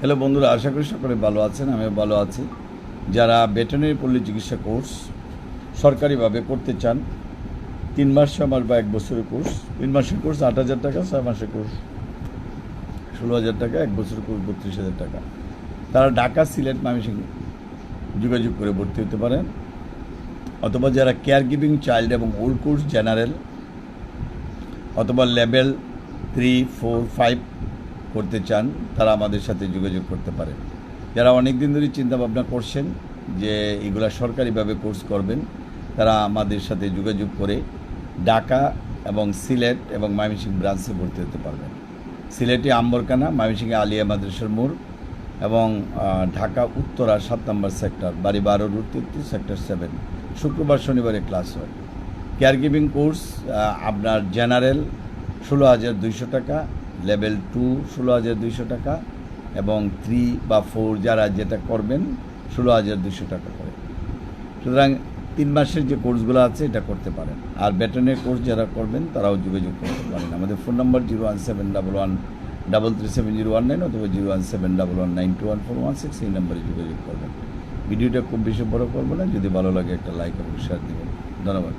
Hello বন্ধুরা, আশা করি সকলে ভালো আছেন, আমিও ভালো আছি। যারা ভেটেরিনারি পল্লী চিকিৎসা কোর্স সরকারিভাবে করতে চান, তিন মাস ছ মাস বা এক বছরের কোর্স তিন মাসের কোর্স আট হাজার টাকা, ছয় মাসের কোর্স ষোলো হাজার টাকা, এক বছরের কোর্স বত্রিশ হাজার টাকা। তারা ঢাকা, সিলেট, ময়মনসিংহ যোগাযোগ করে ভর্তি হতে পারেন। অথবা যারা কেয়ার গিভিং চাইল্ড এবং ওল্ড কোর্স জেনারেল অথবা লেভেল থ্রি ফোর ফাইভ করতে চান, তারা আমাদের সাথে যোগাযোগ করতে পারেন যারা অনেক দিন ধরে চিন্তা ভাবনা করছেন যে এগুলা সরকারিভাবে কোর্স করবেন, তারা আমাদের সাথে যোগাযোগ করে ঢাকা এবং সিলেট এবং ময়মনসিংহ ব্রাঞ্চে ভর্তি হতে পারবেন। সিলেটে আম্বরকানা, ময়মনসিংহে আলিয়া মাদ্রাসার মোড় এবং ঢাকা উত্তরা সাত নম্বর সেক্টর, বাড়ি বারো রুট তেত্রিশ, সেক্টর সেভেন। শুক্রবার, শনিবারে ক্লাস হয়। কেয়ার গিভিং কোর্স আপনার জেনারেল ষোলো হাজার দুইশো টাকা লেভেল টু, ষোলো হাজার দুইশো টাকা এবং থ্রি বা ফোর যারা যেটা করবেন, ষোলো হাজার দুইশো টাকা করে। সুতরাং তিন মাসের যে কোর্সগুলো আছে, এটা করতে পারেন। আর ব্যাটনের কোর্স যারা করবেন, তারাও যোগাযোগ করতে পারেন। আমাদের phone number zero one seven double one, double three seven zero one nine অথবা zero one seven double one nine two one four one six এই নম্বরে যোগাযোগ করবেন। ভিডিওটা খুব বেশি বড় করব না, যদি ভালো লাগে একটা লাইক এবং শেয়ার দেবেন। ধন্যবাদ।